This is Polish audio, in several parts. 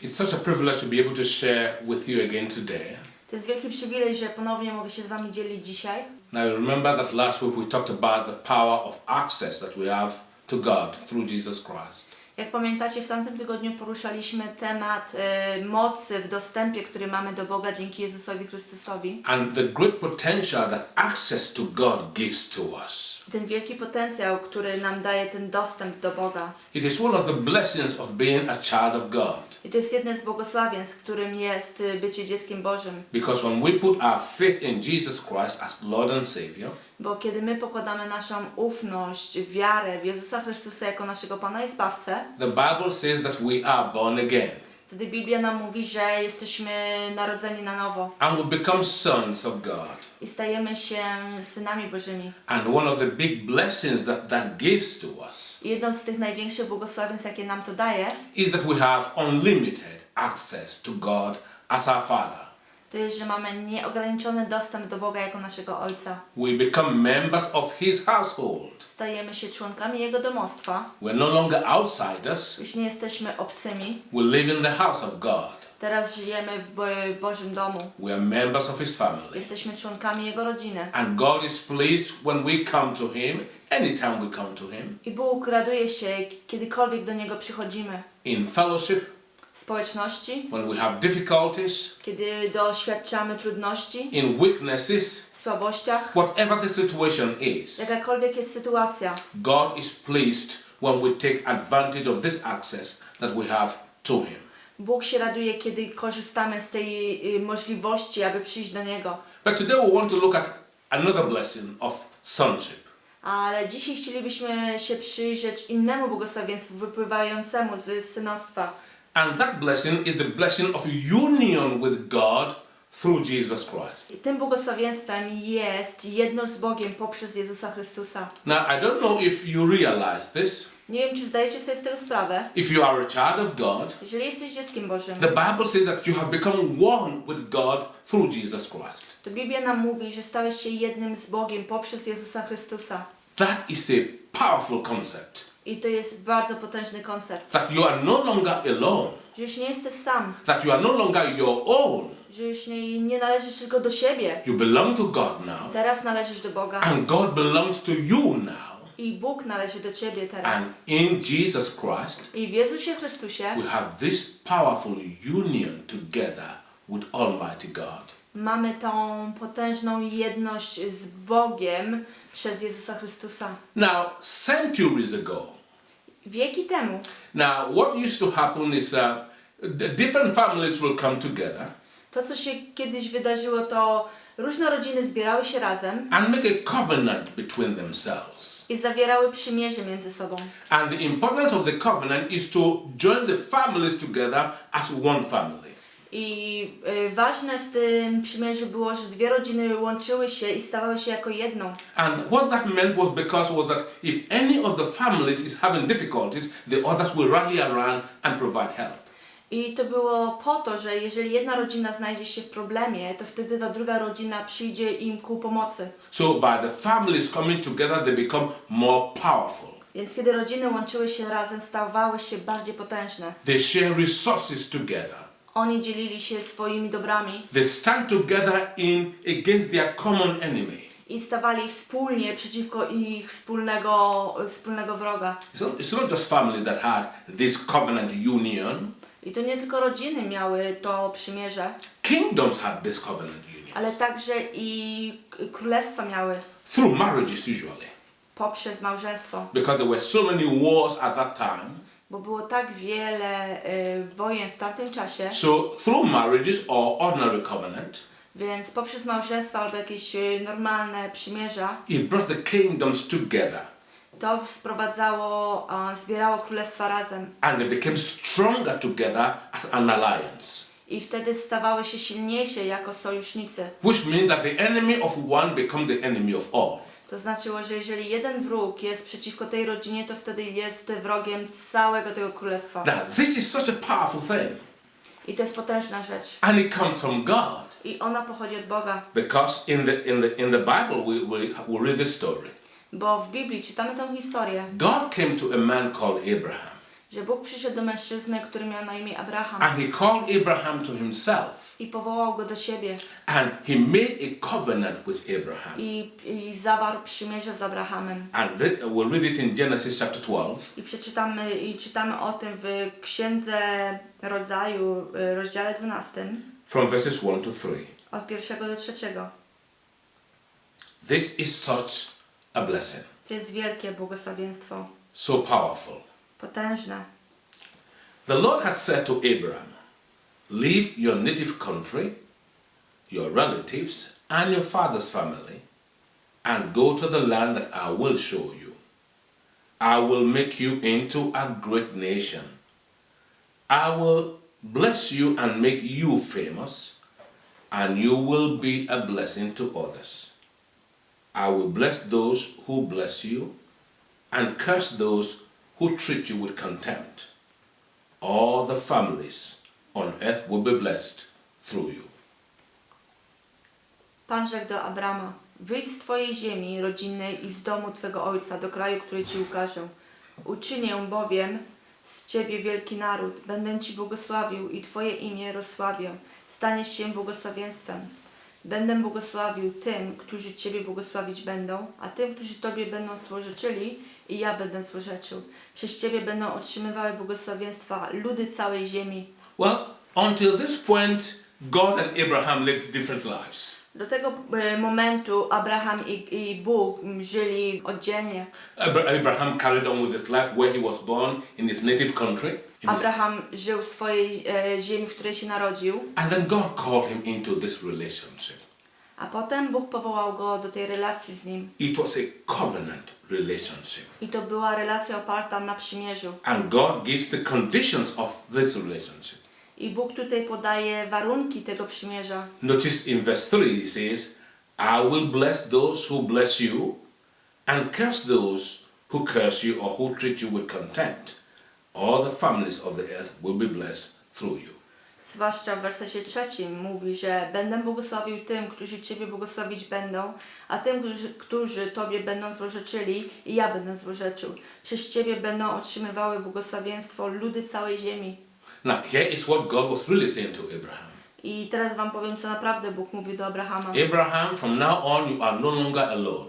It's such a privilege to be able to share with you again today. To jest wielki przywilej, że ponownie mogę się z Wami dzielić dzisiaj. Now, remember that last week we talked about the power of access that we have to God through Jesus Christ. Jak pamiętacie, w tamtym tygodniu poruszaliśmy temat e, mocy w dostępie, który mamy do Boga dzięki Jezusowi Chrystusowi. And the great potential that access to God gives to us. Ten wielki potencjał, który nam daje ten dostęp do Boga. It is one of the blessings of being a child of God. I to jest jedne z błogosławieństw, którym jest y, bycie dzieckiem Bożym. Because when we put our faith in Jesus Christ as Lord and Savior, Bo kiedy my pokładamy naszą ufność, wiarę w Jezusa Chrystusa jako naszego Pana i Zbawcę, the Bible says that we are born again wtedy Biblia nam mówi, że jesteśmy narodzeni na nowo and we become sons of God. i stajemy się synami Bożymi. And one of the big blessings that that gives to us I jedno z tych największych błogosławieństw, jakie nam to daje, is that we have unlimited access to God as our Father. Jest, że mamy nieograniczony dostęp do Boga jako naszego Ojca. We become members of His household. Stajemy się członkami Jego domostwa. We're no longer outsiders. Już nie jesteśmy obcymi. We live in the house of God. Teraz żyjemy w Bo- Bożym domu. We are members of His family. Jesteśmy członkami Jego rodziny. And God is pleased when we come to Him, anytime we come to Him, I Bóg raduje się, kiedykolwiek do Niego przychodzimy. in fellowship, społeczności, when we have difficulties, kiedy doświadczamy trudności, in weaknesses, w słabościach, whatever the situation is. jakakolwiek jest sytuacja. God is pleased when we take advantage of this access that we have to Him. Bóg się raduje, kiedy korzystamy z tej y, możliwości, aby przyjść do Niego. But today we want to look at another blessing of sonship. Ale dzisiaj chcielibyśmy się przyjrzeć innemu błogosławieństwu wypływającemu z synostwa. And that blessing is the blessing of union with God through Jesus Christ. I tym błogosławieństwem jest jedność z Bogiem poprzez Jezusa Chrystusa. Now, I don't know if you realize this. Nie wiem, czy zdajecie sobie z tego sprawę. If you are a child of God, Jeżeli jesteś dzieckiem Bożym, the Bible says that you have become one with God through Jesus Christ. to Biblia nam mówi, że stałeś się jednym z Bogiem poprzez Jezusa Chrystusa. That is a powerful concept. I to jest bardzo potężny koncept. That you are no longer alone. Że już nie jesteś sam, That you are no longer your own. że już nie, nie należysz tylko do siebie. You belong to God now. Teraz należysz do Boga. And God belongs to you now. I Bóg należy do ciebie teraz. And in Jesus Christ, I w Jezusie Chrystusie we have this powerful union together with Almighty God. mamy tą potężną jedność z Bogiem przez Jezusa Chrystusa. Now, centuries ago, Wieki temu now what used to happen is uh, the different families will come together to, co się kiedyś wydarzyło, to różne rodziny zbierały się razem and make a covenant between themselves. i zawierały przymierze między sobą. And the importance of the covenant is to join the families together as one family. I y, ważne w tym przymierzu było, że dwie rodziny łączyły się i stawały się jako jedną. And what that meant was because was that if any of the families is having difficulties, the others will rally around and provide help. I to było po to, że jeżeli jedna rodzina znajdzie się w problemie, to wtedy ta druga rodzina przyjdzie im ku pomocy. So by the families coming together, they become more powerful. Więc kiedy rodziny łączyły się razem, stawały się bardziej potężne. They share resources together. Oni dzielili się swoimi dobrami They stand together in against their common enemy. i stawali wspólnie przeciwko ich wspólnego, wspólnego wroga. It's not, it's not just families that had this covenant union. I to nie tylko rodziny miały to przymierze, Kingdoms had this covenant union ale także i królestwa miały through marriages usually, poprzez małżeństwo. because there were so many wars at that time. Bo było tak wiele y, wojen w tamtym czasie, So through marriages or ordinary covenant, więc poprzez małżeństwo albo jakieś y, normalne przymierza, it brought the kingdoms together, to sprowadzało, a, zbierało królestwa razem. and they became stronger together as an alliance. I wtedy stawały się silniejsze jako sojusznicy. Which means that the enemy of one become the enemy of all. To znaczyło, że jeżeli jeden wróg jest przeciwko tej rodzinie, to wtedy jest wrogiem całego tego królestwa. Now this is such a powerful thing, I to jest potężna rzecz. and it comes from God. I ona pochodzi od Boga. Because in the in the in the Bible we, we, we read this story. Bo w Biblii czytamy tą historię. God came to a man called Abraham. Że Bóg przyszedł do mężczyzny, który miał na imię Abraham and he called Abraham to himself i powołał go do siebie and he made a covenant with Abraham. i, i zawarł przymierze z Abrahamem. And we'll read it in Genesis chapter 12, I przeczytamy i czytamy o tym w Księdze Rodzaju, y, rozdziale 12, from verses 1 to 3. od pierwszego do trzeciego. This is such a blessing, To jest wielkie błogosławieństwo, so powerful. Potężne. The Lord had said to Abraham, Leave your native country, your relatives, and your father's family, and go to the land that I will show you. I will make you into a great nation. I will bless you and make you famous, and you will be a blessing to others. I will bless those who bless you, and curse those who treat you with contempt all the families on earth will be blessed through you. Pan rzekł do Abrama, wyjdź z Twojej ziemi rodzinnej i z domu Twego ojca do kraju, który Ci ukażę. Uczynię bowiem z Ciebie wielki naród, będę Ci błogosławił i Twoje imię rozsławię. Staniesz się błogosławieństwem. Będę błogosławił tym, którzy Ciebie błogosławić będą, a tym, którzy Tobie będą złorzeczyli, i ja będę złorzeczył. Przez Ciebie będą otrzymywały błogosławieństwa ludy całej ziemi. Well, until this point, God and Abraham lived different lives. Do tego e, momentu Abraham i, i Bóg żyli oddzielnie. Abra- Abraham carried on with his life where he was born in his native country. Abraham żył w swojej e, ziemi, w której się narodził, and then God called him into this relationship. A potem Bóg powołał go do tej relacji z nim. It was a covenant relationship. I to była relacja oparta na przymierzu. And God gives the conditions of this relationship. I Bóg tutaj podaje warunki tego przymierza. Notice in verse 3 he says, I will bless those who bless you, and curse those who curse you or who treat you with contempt. All the families of the earth will be blessed through you. Zwłaszcza w wersecie trzecim mówi, że będę błogosławił tym, którzy Ciebie błogosławić będą, a tym, którzy, którzy Tobie będą złorzeczyli, i ja będę złorzeczył. Przez Ciebie będą otrzymywały błogosławieństwo ludy całej ziemi. Now, here is what God was really saying to Abraham I teraz Wam powiem, co naprawdę Bóg mówił do Abrahama. Abraham, from now on, you are no longer alone.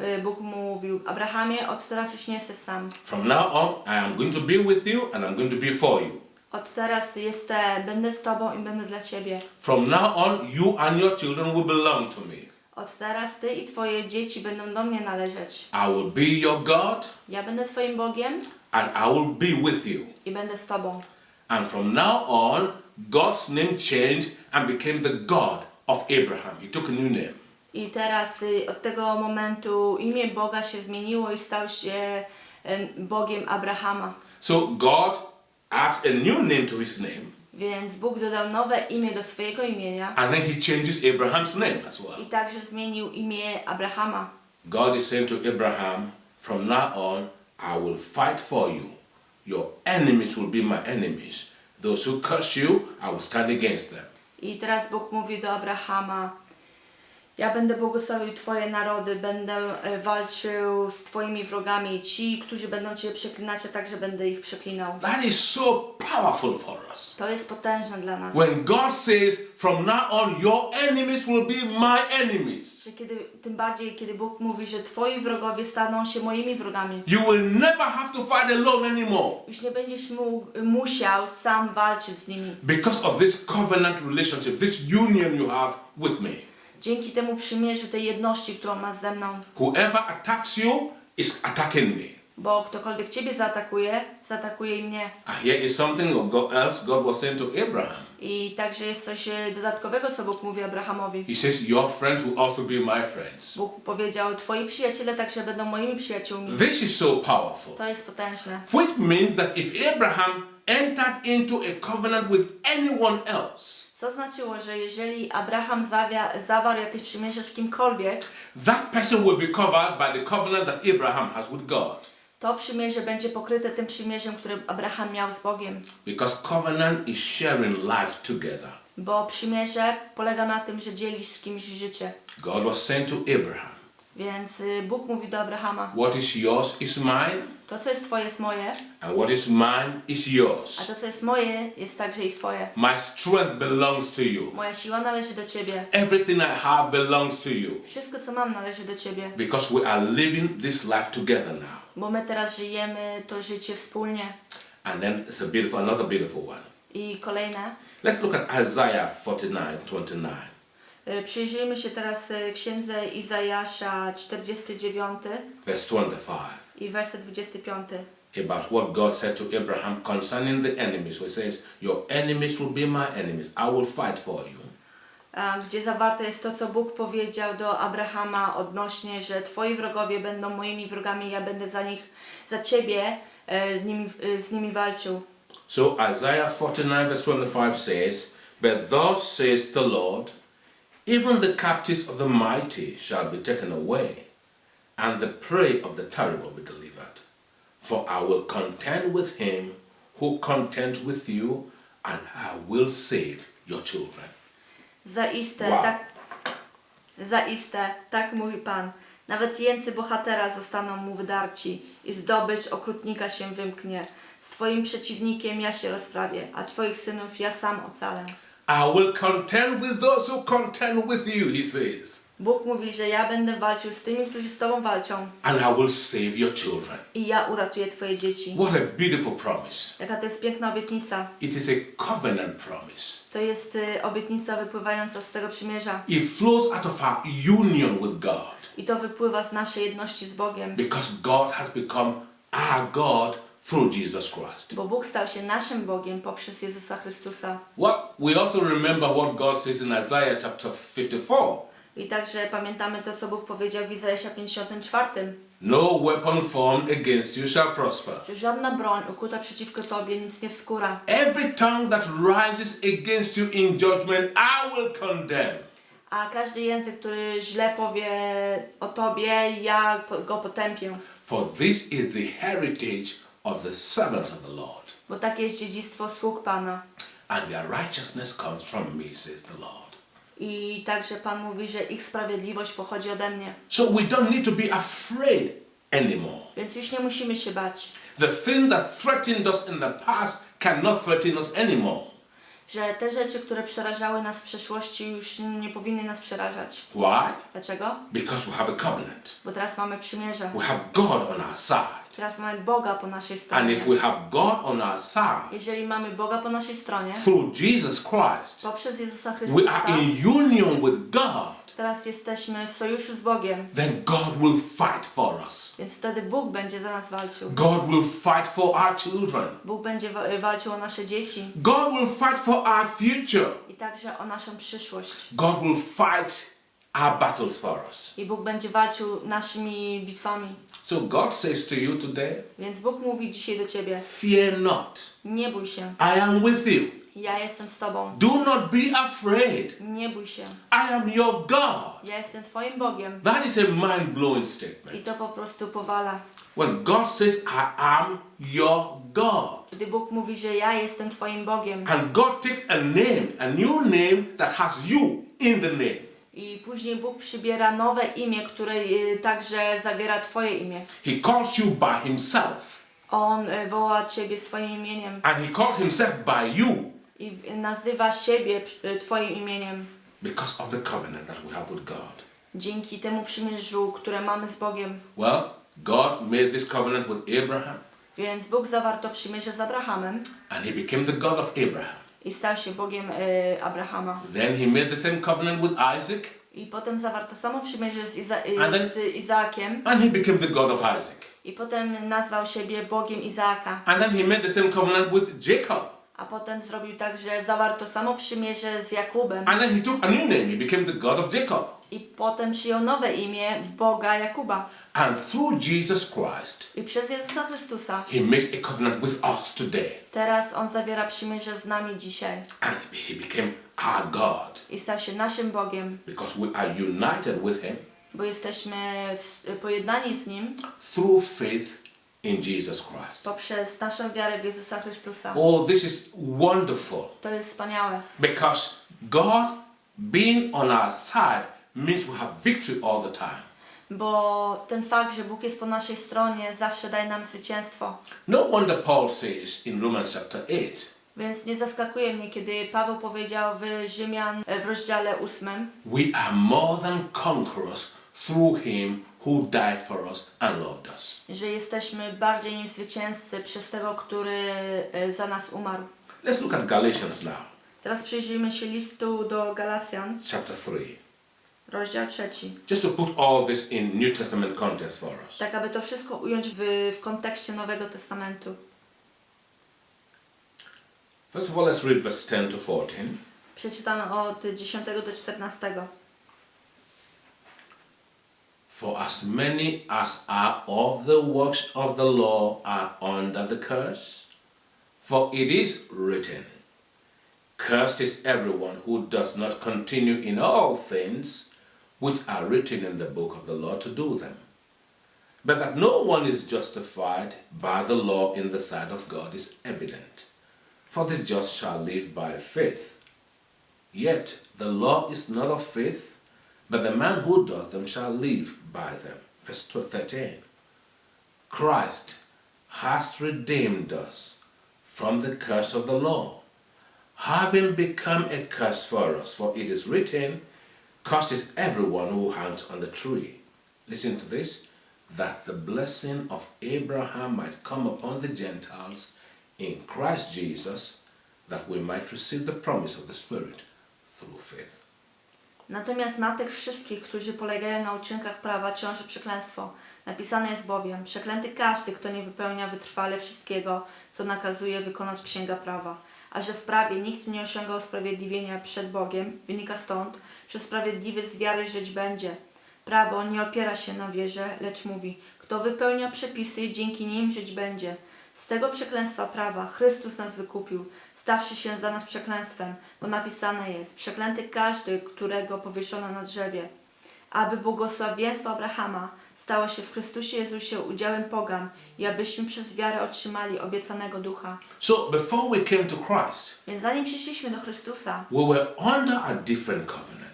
Y, Bóg mówił, Abrahamie, od teraz już nie jesteś sam. From now on, I am going to be with you and I'm going to be for you. Od teraz jestem, będę z Tobą i będę dla Ciebie. From now on, you and your children will belong to me. Od teraz Ty i Twoje dzieci będą do mnie należeć. I will be your God Ja będę Twoim Bogiem and I will be with you. i będę z Tobą. And from now on, God's name changed and became the God of Abraham. He took a new name. I teraz y, od tego momentu imię Boga się zmieniło i stał się em, Bogiem Abrahama. So God adds a new name to his name, Więc Bóg dodał nowe imię do swojego imienia and then he changes Abraham's name as well. i także zmienił imię Abrahama. God is saying to Abraham, from now on, I will fight for you. Your enemies will be my enemies. Those who curse you, I will stand against them. I teraz Bóg mówi do Abrahama: Ja będę błogosławił Twoje narody, będę e, walczył z Twoimi wrogami. Ci, którzy będą Cię przeklinać, a także będę ich przeklinał. That is so powerful for us. To jest potężne dla nas. When God says, from now on, your enemies will be my enemies. Kiedy, tym bardziej, kiedy Bóg mówi, że Twoi wrogowie staną się moimi wrogami. You will never have to fight alone anymore. Już nie będziesz mógł, musiał sam walczyć z nimi. Because of this covenant relationship, this union you have with me. Dzięki temu przymierzu, tej jedności, którą masz ze mną. Whoever attacks you is attacking me. Bo ktokolwiek Ciebie zaatakuje, zaatakuje i mnie. And here is something else God was saying to Abraham. I także jest coś e, dodatkowego, co Bóg mówi Abrahamowi. He says, Your friends will also be my friends. Bóg powiedział, Twoi przyjaciele także będą moimi przyjaciółmi. This is so powerful. To jest potężne. Which means that if Abraham entered into a covenant with anyone else, Co znaczyło, że jeżeli Abraham zawia, zawarł jakieś przymierze z kimkolwiek, that person will be covered by the covenant that Abraham has with God. to przymierze będzie pokryte tym przymierzem, które Abraham miał z Bogiem. Because covenant is sharing life together. Bo przymierze polega na tym, że dzielisz z kimś życie. God was saying to Abraham, Więc y, Bóg mówi do Abrahama, What is yours is mine, to co jest twoje jest moje, and what is mine is a yours. to co jest moje jest także i twoje. My strength belongs to you. Moja siła należy do ciebie. Everything I have belongs to you. Wszystko co mam należy do ciebie. Because we are living this life together now. Bo my teraz żyjemy to życie wspólnie. And then it's a beautiful, another beautiful one. I kolejne. Let's look at Isaiah 49 29. Y, Przyjrzyjmy się teraz y, księdze Izajasza 49 Verse 25. i werset 25. About what God said to Abraham concerning the enemies. He says, Your enemies will be my enemies. I will fight for you. gdzie zawarte jest to, co Bóg powiedział do Abrahama odnośnie, że Twoi wrogowie będą moimi wrogami, ja będę za nich, za Ciebie e, nimi, e, z nimi walczył. So Isaiah 49 verse 25 says, But thus says the Lord, even the captives of the mighty shall be taken away, and the prey of the terrible be delivered. For I will contend with him who contends with you, and I will save your children. Zaiste, Wow. tak, zaiste, tak mówi Pan. Nawet jęcy bohatera zostaną mu wydarci i zdobycz okrutnika się wymknie. Z Twoim przeciwnikiem ja się rozprawię, a Twoich synów ja sam ocalę. I will contend with those who contend with you, he says, Bóg mówi, że ja będę walczył z tymi, którzy z Tobą walczą and I will save your children. i ja uratuję Twoje dzieci. What a beautiful promise! Jaka to jest piękna obietnica. It is a covenant promise. To jest y, obietnica wypływająca z tego przymierza. It flows out of our union with God I to wypływa z naszej jedności z Bogiem. because God has become our God through Jesus Christ. Bo Bóg stał się naszym Bogiem poprzez Jezusa Chrystusa. What we also remember what God says in Isaiah chapter 54 I także pamiętamy to, co Bóg powiedział w Izajasza 54, No weapon formed against you shall prosper. że żadna broń ukuta przeciwko Tobie nic nie wskóra. Every tongue that rises against you in judgment, I will condemn. A każdy język, który źle powie o Tobie, ja go potępię. For this is the heritage of the servant of the Lord, Bo takie jest dziedzictwo sług Pana. and their righteousness comes from me, says the Lord. I także Pan mówi, że ich sprawiedliwość pochodzi ode mnie. So we don't need to be afraid anymore. Więc już nie musimy się bać, The thing that threatened us in the past cannot threaten us anymore. Że te rzeczy, które przerażały nas w przeszłości, już nie powinny nas przerażać. Why? Dlaczego? Because we have a covenant. Bo teraz mamy przymierze. We have God on our side. Teraz mamy Boga po naszej And stronie. if we have God on our side Jeżeli mamy Boga po naszej stronie, through Jesus Christ, poprzez Jezusa we Chrystusa, are in union with God, teraz jesteśmy w sojuszu z Bogiem, then God will fight for us. więc wtedy Bóg będzie za nas walczył. God will fight for our children. Bóg będzie wa- walczył o nasze dzieci God will fight for our future. i także o naszą przyszłość. God will fight our battles for us. I Bóg będzie walczył naszymi bitwami. So God says to you today, Więc Bóg mówi dzisiaj do Ciebie, fear not. nie bój się, I am with you. Ja jestem z Tobą. Do not be afraid. Nie bój się, I am your God. ja jestem Twoim Bogiem. That is a mind blowing I statement. to po prostu powala. When God says, I am your God. Gdy Bóg mówi, że ja jestem Twoim Bogiem And God takes a name, a new name that has you in the name. i później Bóg przybiera nowe imię, które y, także zawiera Twoje imię. He calls you by Himself. On y, woła Ciebie swoim imieniem And He calls Himself by you i nazywa siebie y, Twoim imieniem because of the covenant that we have with God. dzięki temu przymierzu, które mamy z Bogiem. Well, God made this covenant with Abraham, Więc Bóg zawarł to przymierze z Abrahamem and He became the God of Abraham. i stał się Bogiem y, Abrahama. Then He made the same covenant with Isaac, I potem zawarł to samo przymierze z, Iza y, And then- z Izaakiem and He became the God of Isaac. i potem nazwał siebie Bogiem Izaaka. And then He made the same covenant with Jacob. A potem zrobił tak, że zawarł to samo przymierze z Jakubem. And then He took a new name, He became the God of Jacob. I potem przyjął nowe imię Boga Jakuba. And through Jesus Christ, I przez Jezusa Chrystusa He makes a covenant with us today. teraz On zawiera przymierze z nami dzisiaj. And He became our God I stał się naszym Bogiem, because we are united with Him bo jesteśmy w- pojednani z Nim through faith in Jesus Christ. poprzez naszą wiarę w Jezusa Chrystusa. Oh, this is wonderful To jest wspaniałe, because God being on our side means we have victory all the time. bo ten fakt, że Bóg jest po naszej stronie, zawsze daje nam zwycięstwo. No wonder Paul says in Romans chapter 8, Więc nie zaskakuje mnie, kiedy Paweł powiedział w Rzymian e, w rozdziale 8, We are more than conquerors through him who died for us and loved us. że jesteśmy bardziej niż zwycięzcy przez tego, który e, za nas umarł. Let's look at Galatians now, Teraz przyjrzyjmy się listu do Galacjan, chapter 3. rozdział trzeci. Just to put all this in New Testament context for us. Tak, aby to wszystko ująć w, w kontekście Nowego Testamentu. First of all, let's read verse 10 to 14. Przeczytamy od 10 do 14. For as many as are of the works of the law are under the curse. For it is written, Cursed is everyone who does not continue in all things which are written in the book of the law to do them. But that no one is justified by the law in the sight of God is evident. For the just shall live by faith. Yet the law is not of faith, but the man who does them shall live by them. Verse 13. Christ has redeemed us from the curse of the law, having become a curse for us. For it is written, Cursed is everyone who hangs on the tree. Listen to this that the blessing of Abraham might come upon the Gentiles in Christ Jesus, that we might receive the promise of the Spirit through faith. Natomiast na tych wszystkich, którzy polegają na uczynkach prawa, ciąży przekleństwo. Napisane jest bowiem, przeklęty każdy, kto nie wypełnia wytrwale wszystkiego, co nakazuje wykonać księga prawa. A że w prawie nikt nie osiąga usprawiedliwienia przed Bogiem, wynika stąd, że sprawiedliwy z wiary żyć będzie. Prawo nie opiera się na wierze, lecz mówi, kto wypełnia przepisy, dzięki nim żyć będzie. Z tego przekleństwa prawa Chrystus nas wykupił, stawszy się za nas przekleństwem, bo napisane jest, przeklęty każdy, którego powieszono na drzewie. Aby błogosławieństwo Abrahama stało się w Chrystusie Jezusie udziałem pogan i abyśmy przez wiarę otrzymali obiecanego ducha. So before we came to Christ, Więc zanim przyszliśmy do Chrystusa, we were under a different covenant.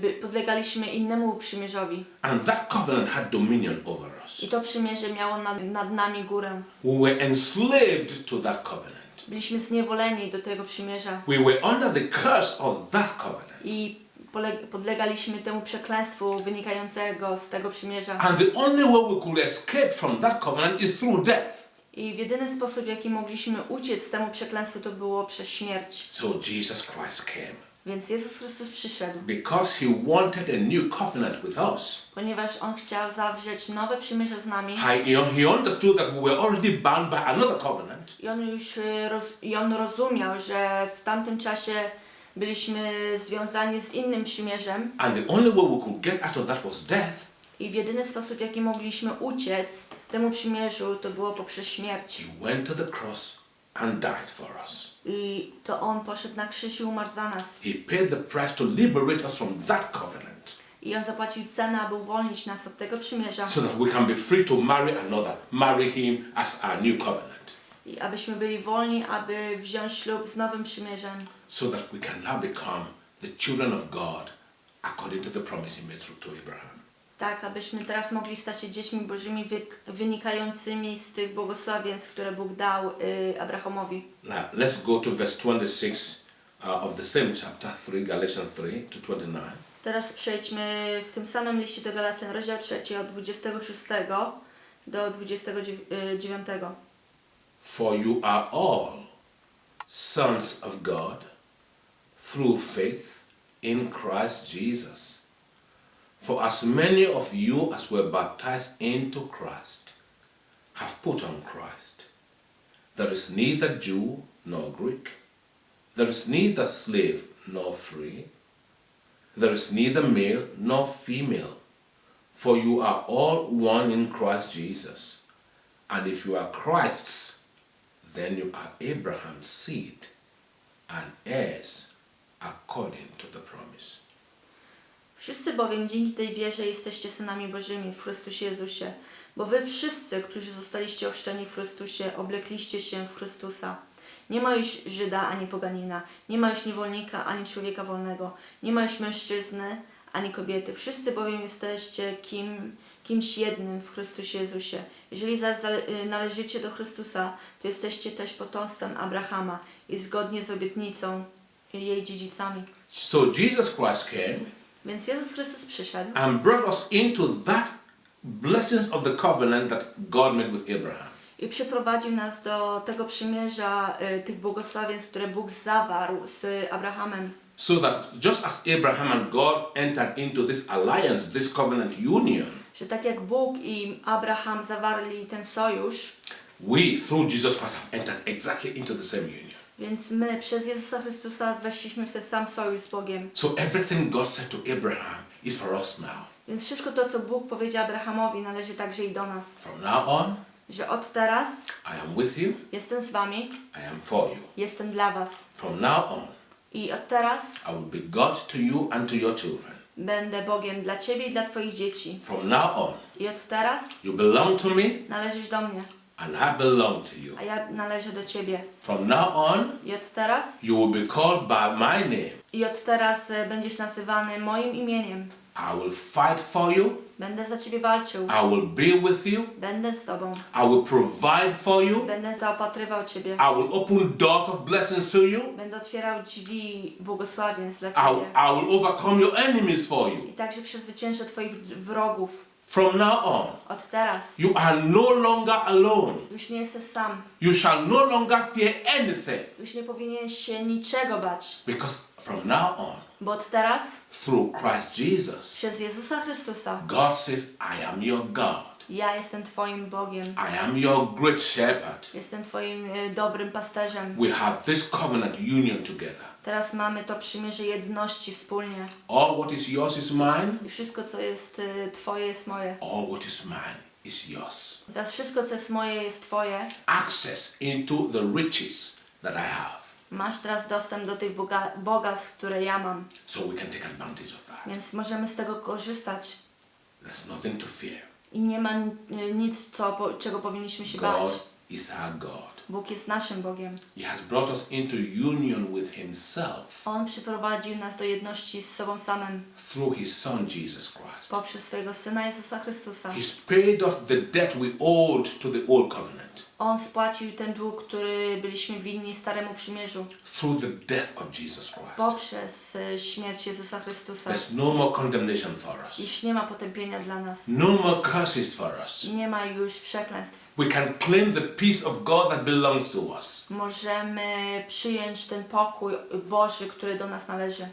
By- podlegaliśmy innemu przymierzowi. And that covenant had dominion over us. I to przymierze miało nad, nad nami górę. We were enslaved to that covenant. Byliśmy zniewoleni do tego przymierza We were under the curse of that covenant. i pole- podlegaliśmy temu przekleństwu wynikającego z tego przymierza. And the only way we could escape from that covenant is through death. I w jedyny sposób, w jaki mogliśmy uciec temu przekleństwu, to było przez śmierć. So Jesus Christ came Więc Jezus Chrystus przyszedł, because he wanted a new covenant with us. ponieważ On chciał zawrzeć nowe przymierze z nami. He, you know, he understood that we were already bound by another covenant. I On już y, roz, i on rozumiał, że w tamtym czasie byliśmy związani z innym przymierzem And the only way we could get out of that was death. I w jedyny sposób, jaki mogliśmy uciec temu przymierzu, to było poprzez śmierć. He went to the cross and died for us. I to On poszedł na krzyż i umarł za nas. He paid the price to liberate us from that covenant I On zapłacił cenę, aby uwolnić nas od tego przymierza so that we can be free to marry another, marry him as our new covenant, i abyśmy byli wolni, aby wziąć ślub z nowym przymierzem. so that we can now become the children of God according to the promise he made through to Abraham. Tak, abyśmy teraz mogli stać się dziećmi bożymi wy, wynikającymi z tych błogosławieństw, które Bóg dał y, Abrahamowi. Now, let's go to verse 26 uh, of the same chapter 3, Galatians 3 to 29. Teraz przejdźmy w tym samym liście do Galacjan, rozdział 3, od 26 do 29. For you are all sons of God through faith in Christ Jesus. For as many of you as were baptized into Christ have put on Christ. There is neither Jew nor Greek. There is neither slave nor free. There is neither male nor female. For you are all one in Christ Jesus. And if you are Christ's, then you are Abraham's seed and heirs according to the promise. Wszyscy bowiem dzięki tej wierze jesteście synami Bożymi w Chrystusie Jezusie, bo wy wszyscy, którzy zostaliście ochrzczeni w Chrystusie, oblekliście się w Chrystusa. Nie ma już Żyda ani poganina, nie ma już niewolnika ani człowieka wolnego, nie ma już mężczyzny ani kobiety. Wszyscy bowiem jesteście kim, kimś jednym w Chrystusie Jezusie. Jeżeli zaś y, należycie do Chrystusa, to jesteście też potomstwem Abrahama i zgodnie z obietnicą jej dziedzicami. So Jesus Christ came Więc Jezus Chrystus przyszedł and brought us into that blessings of the covenant that God made with Abraham. i przyprowadził nas do tego przymierza, y, tych błogosławieństw, które Bóg zawarł z Abrahamem. So that just as Abraham and God entered into this alliance, this covenant union, Że tak jak Bóg i Abraham zawarli ten sojusz, we through Jesus Christ have entered exactly into the same union. Więc my przez Jezusa Chrystusa weszliśmy w ten sam sojusz z Bogiem. So everything God said to Abraham is for us now. Więc wszystko to, co Bóg powiedział Abrahamowi, należy także i do nas. From now on, Że od teraz I am with you, jestem z wami, I am for you. jestem dla was. From now on, I od teraz I will be God to you and to your children. będę Bogiem dla ciebie i dla twoich dzieci. From now on, I od teraz you belong to me należysz do mnie, and I belong to you. a ja należę do ciebie. From now on, I od teraz you will be called by my name. i od teraz e, będziesz nazywany moim imieniem. I will fight for you. Będę za ciebie walczył. I will be with you. Będę z tobą. I will provide for you. Będę zaopatrywał ciebie. I will open doors of blessings to you. Będę otwierał drzwi błogosławieństw dla I, ciebie. I will overcome your enemies for you. I także przezwyciężę Twoich wrogów. From now on, Od teraz you are no longer alone. już nie jesteś sam. You shall no longer fear anything. Już nie powinieneś się niczego bać. Because from now on, Bo od teraz through Christ Jesus, przez Jezusa Chrystusa God says, I am your God. Ja jestem Twoim Bogiem. I am your great shepherd. Jestem Twoim y, dobrym pasterzem. We have this covenant union together. Teraz mamy to przymierze jedności wspólnie. All what is yours is mine. I wszystko, co jest y, Twoje, jest moje. All what is mine is yours. Teraz wszystko, co jest moje, jest Twoje. Access into the riches that I have. Masz teraz dostęp do tych boga bogactw, które ja mam. So we can take advantage of that. Więc możemy z tego korzystać. There's nothing to fear. I nie ma nic, co, czego powinniśmy się bać. God is our God. Bóg jest naszym Bogiem. He has brought us into union with Himself On przyprowadził nas do jedności z sobą samym through His Son Jesus Christ. poprzez swojego Syna Jezusa Chrystusa. He's paid us the debt we owed to the old covenant On spłacił ten dług, który byliśmy winni Staremu Przymierzu through the death of Jesus Christ. poprzez e, śmierć Jezusa Chrystusa. There's no more condemnation for us, Iż nie ma potępienia dla nas. no more curses for us. Nie ma już przekleństw. We can claim the peace of God that belongs to us Możemy przyjąć ten pokój Boży, który do nas należy.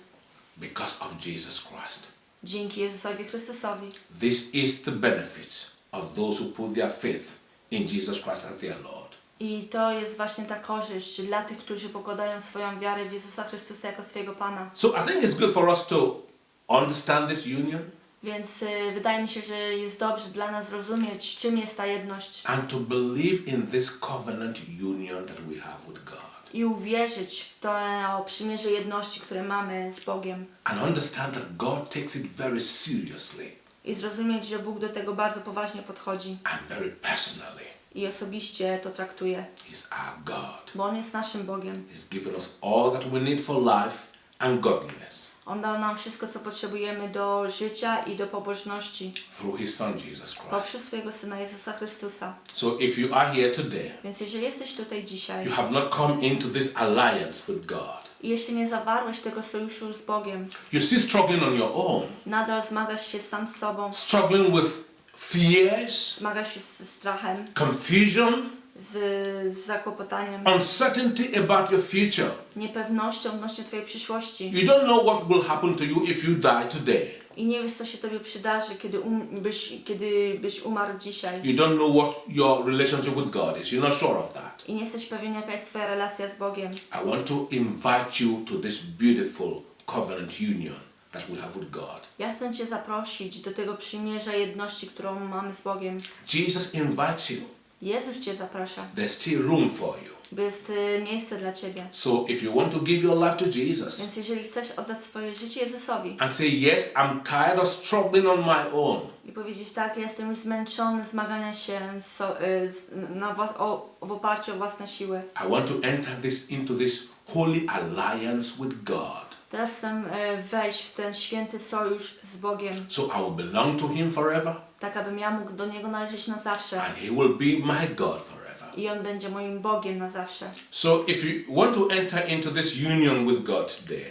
because of Jesus Christ. Dzięki Jezusowi Chrystusowi. This is the benefit of those who put their faith in Jesus Christ as their Lord. I to jest właśnie ta korzyść dla tych, którzy pokładają swoją wiarę w Jezusa Chrystusa jako swojego Pana. So I think it's good for us to understand this union Więc y, wydaje mi się, że jest dobrze dla nas zrozumieć, czym jest ta jedność and to believe in this covenant union that we have with God. i uwierzyć w to przymierze jedności, które mamy z Bogiem. And understand that God takes it very seriously I zrozumieć, że Bóg do tego bardzo poważnie podchodzi and very personally. i osobiście to traktuje, He's our God. bo On jest naszym Bogiem. He's given us all that we need for life and godliness On dał nam wszystko, co potrzebujemy do życia i do pobożności through His Son Jesus Christ. poprzez swojego Syna Jezusa Chrystusa. So if you are here today, Więc jeżeli jesteś tutaj dzisiaj you have not come into this alliance with God. i jeśli nie zawarłeś tego sojuszu z Bogiem, You're still struggling on your own, nadal zmagasz się sam z sobą, struggling with fears, zmagasz się z strachem, confusion, z, z zakłopotaniem, uncertainty about your future. niepewnością odnośnie Twojej przyszłości You don't know what will happen to you if you die today. i nie wiesz, co się Tobie przydarzy, kiedy, um, byś, kiedy byś umarł dzisiaj You don't know what your relationship with God is. You're not sure of that. i nie jesteś pewien, jaka jest Twoja relacja z Bogiem. I want to invite you to this beautiful covenant union that we have with God. Ja chcę Cię zaprosić do tego przymierza jedności, którą mamy z Bogiem. Jesus invites you. Jezus Cię zaprasza, There's still room for you. jest miejsce dla Ciebie. So if you want to give your life to Jesus Więc jeżeli chcesz oddać swoje życie Jezusowi and say, Yes, I'm tired of struggling on my own, i powiedzieć tak, ja jestem już zmęczony zmagania się so, y, na, o, w oparciu o własne siły. I want to enter this into this holy alliance with God. Teraz chcę e, wejść w ten święty sojusz z Bogiem, so I will belong to Him forever tak abym ja mógł do Niego należeć na zawsze and He will be my God forever. i On będzie moim Bogiem na zawsze. So if you want to enter into this union with God today,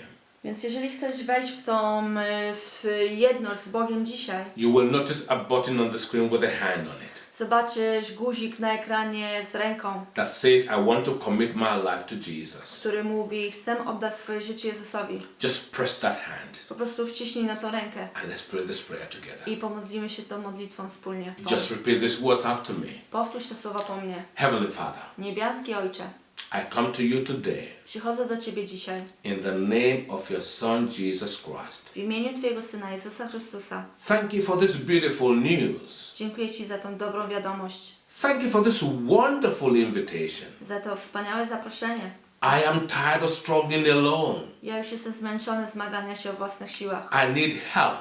Więc jeżeli chcesz wejść w tą e, w jedność z Bogiem dzisiaj, you will notice a button on the screen with a hand on it zobaczysz guzik na ekranie z ręką, that says, I want to commit my life to Jesus. który mówi chcę oddać swoje życie Jezusowi. Just press that hand Po prostu wciśnij na to rękę and let's pray this prayer together. i pomodlimy się tą modlitwą wspólnie. Just repeat these words after me. Powtórz te słowa po mnie. Heavenly Father, Niebiański Ojcze, I come to you today przychodzę do Ciebie dzisiaj in the name of your Son Jesus Christ. w imieniu Twojego Syna Jezusa Chrystusa. Thank you for this beautiful news. Dziękuję Ci za tą dobrą wiadomość, Thank you for this wonderful invitation. za to wspaniałe zaproszenie. I am tired of struggling alone. Ja już jestem zmęczony zmagania się o własnych siłach. I need help.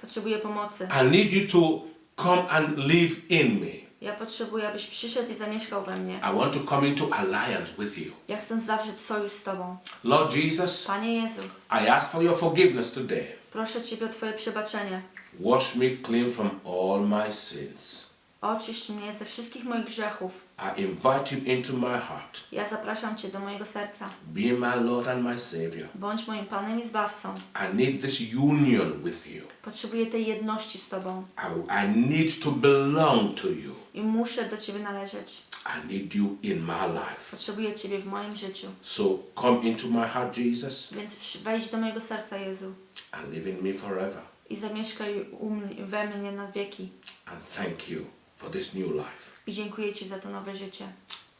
Potrzebuję pomocy. I need you to come and live in me. Ja potrzebuję, abyś przyszedł i zamieszkał we mnie. I want to come into alliance with you. Ja chcę zawrzeć sojusz z Tobą. Lord Jesus, Panie Jezu, I ask for your forgiveness today. proszę Ciebie o Twoje przebaczenie. Wash me clean from all my sins. Oczyść mnie ze wszystkich moich grzechów. I invite you into my heart. Ja zapraszam Cię do mojego serca. Be my Lord and my Savior. Bądź moim Panem i Zbawcą. I need this union with you. Potrzebuję tej jedności z Tobą I, I need to belong to you. i muszę do Ciebie należeć. I need you in my life. Potrzebuję Ciebie w moim życiu. So come into my heart, Jesus, Więc wejdź do mojego serca, Jezu, and live in me forever. i zamieszkaj u mnie, we mnie na wieki. And thank you for this new life. I dziękuję Ci za to nowe życie.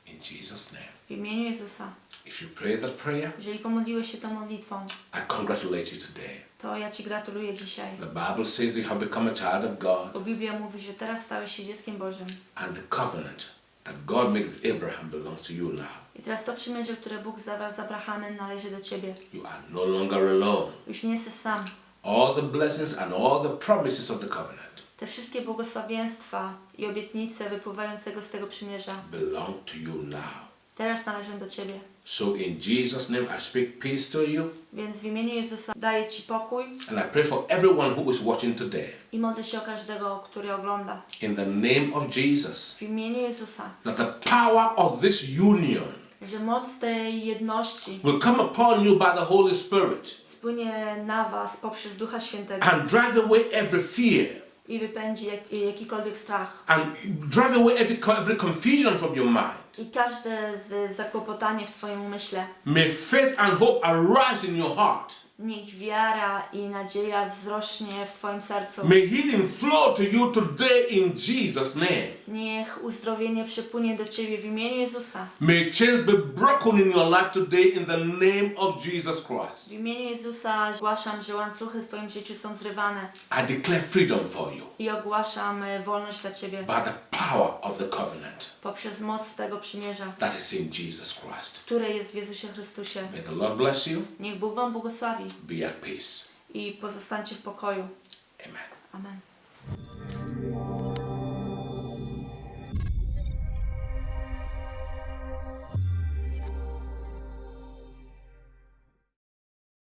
In Jesus' name. W imieniu Jezusa. If you pray that prayer, Jeżeli pomodliłeś się tą modlitwą, I congratulate you today. to ja Ci gratuluję dzisiaj. The Bible says you have become a child of God, Bo Biblia mówi, że teraz stałeś się dzieckiem Bożym. and the covenant that God made with Abraham belongs to you now. I teraz to przymierze, które Bóg zawarł z Abrahamem, należy do Ciebie. You are no longer alone. Już nie jesteś sam. All the blessings and all the promises of the covenant Te wszystkie błogosławieństwa i obietnice wypływającego z tego przymierza belong to you now. teraz należą do Ciebie. So in Jesus' name I speak peace to you, Więc w imieniu Jezusa daję Ci pokój and I pray for everyone who is watching today. i modlę się o każdego, który ogląda. In the name of Jesus, W imieniu Jezusa, that the power of this union że moc tej jedności will come upon you by the Holy Spirit spłynie na Was poprzez Ducha Świętego and drive away every fear i wypędzi jak, jakikolwiek strach. and drive away every, every confusion from your mind. I każde zakłopotanie w Twoim umyśle. May faith and hope arise in your heart. Niech wiara i nadzieja wzrośnie w Twoim sercu. May healing flow to you today in Jesus' name. Niech uzdrowienie przypłynie do Ciebie w imieniu Jezusa. May chains be broken in your life today in the name of Jesus Christ. W imieniu Jezusa ogłaszam, że łańcuchy w Twoim życiu są zrywane I declare freedom for you i ogłaszam e, wolność dla Ciebie by the power of the covenant poprzez moc tego przymierza, that is in Jesus Christ. które jest w Jezusie Chrystusie. May the Lord bless you. Niech Bóg Wam błogosławi Be at peace. i pozostańcie w pokoju. Amen. Amen.